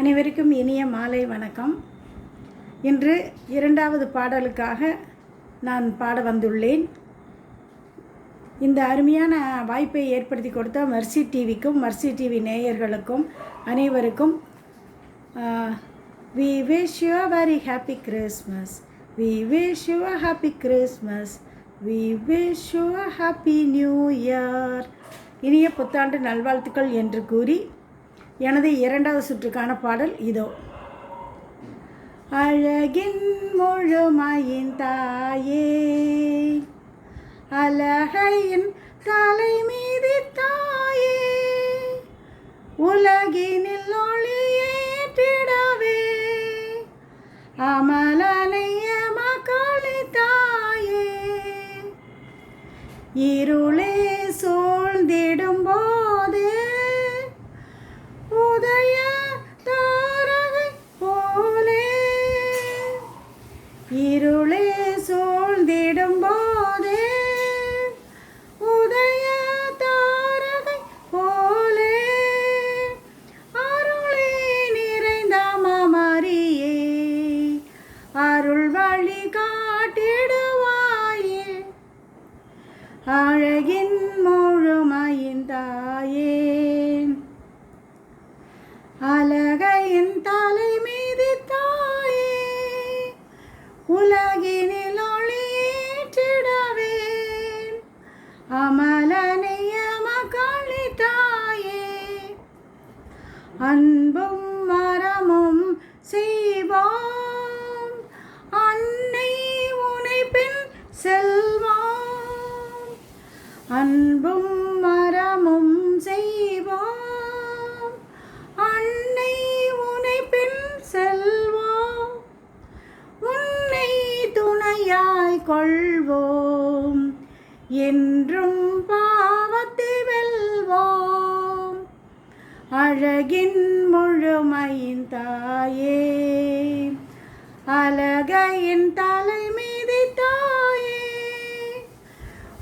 அனைவருக்கும் இனிய மாலை வணக்கம். இன்று இரண்டாவது பாடலுக்காக நான் பாட வந்துள்ளேன். இந்த அருமையான வாய்ப்பை ஏற்படுத்தி கொடுத்த மர்சி டிவிக்கும் மர்சி டிவி நேயர்களுக்கும் அனைவருக்கும் we wish you very happy Christmas we wish you happy Christmas we wish you happy new year இனிய புத்தாண்டு நல்வாழ்த்துக்கள் என்று கூறி எனது இரண்டாவது சுற்றுக்கான பாடல் இதோ. அழகின் முழுமையின் தாயே அழகையின் தலை மீது தாயே உலகினில் ஒளியேற்றிடவே அமலனைய மக்களை தாயே. இருளே சூழ்ந்திடும் போதே உதய தாரகை போலே இருளே சூழ்ந்திடும் போதே உதய தாரகை போலே அருளே நிறைந்த மாமரியே. அருள் வழி காட்டிடுவாயே. அழகின் உலகினில் ஒளியேற்றிடவே அமலனைய மகளி தாயே. அன்பும் மரமும் செய்வோம். அன்னை உனை பின் செல்வோம். அன்பும் கொள்வோம். என்றும் பாவத்தை வெல்வோம் அழகின் முழுமையின் தாயே. அழகையின் தலைமீது தாயே.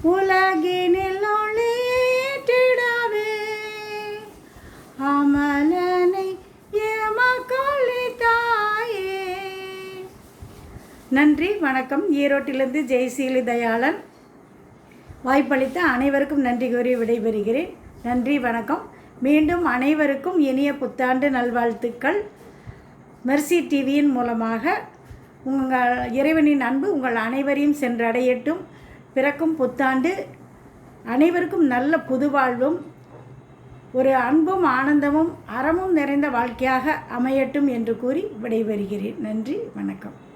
உலகினில் நன்றி வணக்கம். ஈரோட்டிலிருந்து ஜெய்சீலி தயாளன். வாய்ப்பளித்த அனைவருக்கும் நன்றி கூறி விடைபெறுகிறேன். நன்றி வணக்கம். மீண்டும் அனைவருக்கும் இனிய புத்தாண்டு நல்வாழ்த்துக்கள். மெர்சி டிவியின் மூலமாக உங்கள் இறைவனின் அன்பு உங்கள் அனைவரையும் சென்றடையட்டும். பிறக்கும் புத்தாண்டு. அனைவருக்கும் நல்ல புதுவாழ்வும் ஒரு அன்பும் ஆனந்தமும் அறமும் நிறைந்த வாழ்க்கையாக அமையட்டும் என்று கூறி விடைபெறுகிறேன். நன்றி வணக்கம்.